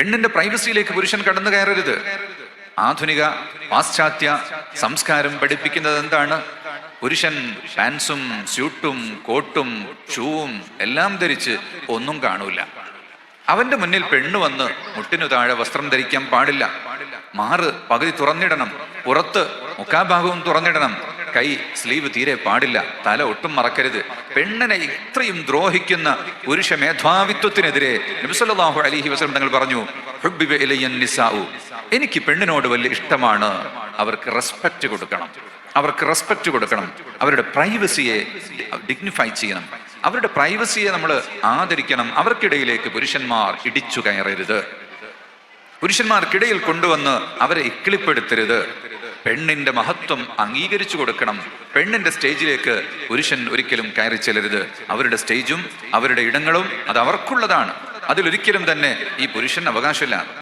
പെണ്ണിന്റെ പ്രൈവസിയിലേക്ക് പുരുഷൻ കടന്നു കയറരുത്. ആധുനിക പാശ്ചാത്യ സംസ്കാരം പഠിപ്പിക്കുന്നത് എന്താണ്? പുരുഷൻ പാൻസും സ്യൂട്ടും കോട്ടും ഷൂവും എല്ലാം ധരിച്ച് ഒന്നും കാണൂല. അവന്റെ മുന്നിൽ പെണ്ണ് വന്ന് മുട്ടിനു താഴെ വസ്ത്രം ധരിക്കാൻ പാടില്ല. മാറ് പകുതി തുറന്നിടണം. പുറത്ത് മുക്കാഭാഗവും തുറന്നിടണം. കൈ സ്ലീവ് തീരെ പാടില്ല തല ഒട്ടും മറക്കരുത്. പെണ്ണിനെ ഇത്രയും ദ്രോഹിക്കുന്ന പുരുഷ മേധാവിത്വത്തിനെതിരെ നബിസല്ലാഹു അലിഹി വസ്ലം തങ്ങൾ പറഞ്ഞു "ഹുബ്ബിബ ഇലയ്യൻ നിസാഉ." എനിക്ക് പെണ്ണിനോട് വലിയ ഇഷ്ടമാണ്. അവർക്ക് റെസ്പെക്റ്റ് കൊടുക്കണം. അവർക്ക് റെസ്പെക്റ്റ് കൊടുക്കണം. അവരുടെ പ്രൈവസിയെ ഡിഗ്നിഫൈ ചെയ്യണം. അവരുടെ പ്രൈവസിയെ നമ്മൾ ആദരിക്കണം. അവർക്കിടയിലേക്ക് പുരുഷന്മാർ ഇടിച്ചു കയറരുത്. പുരുഷന്മാർക്കിടയിൽ കൊണ്ടുവന്ന് അവരെ ഇക്കിളിപ്പെടുത്തരുത്. പെണ്ണിന്റെ മഹത്വം അംഗീകരിച്ചു കൊടുക്കണം. പെണ്ണിന്റെ സ്റ്റേജിലേക്ക് പുരുഷൻ ഒരിക്കലും കയറി ചെല്ലരുത്. അവരുടെ സ്റ്റേജും അവരുടെ ഇടങ്ങളും അത് അവർക്കുള്ളതാണ്. അതിലൊരിക്കലും തന്നെ ഈ പുരുഷൻ അവകാശമില്ല.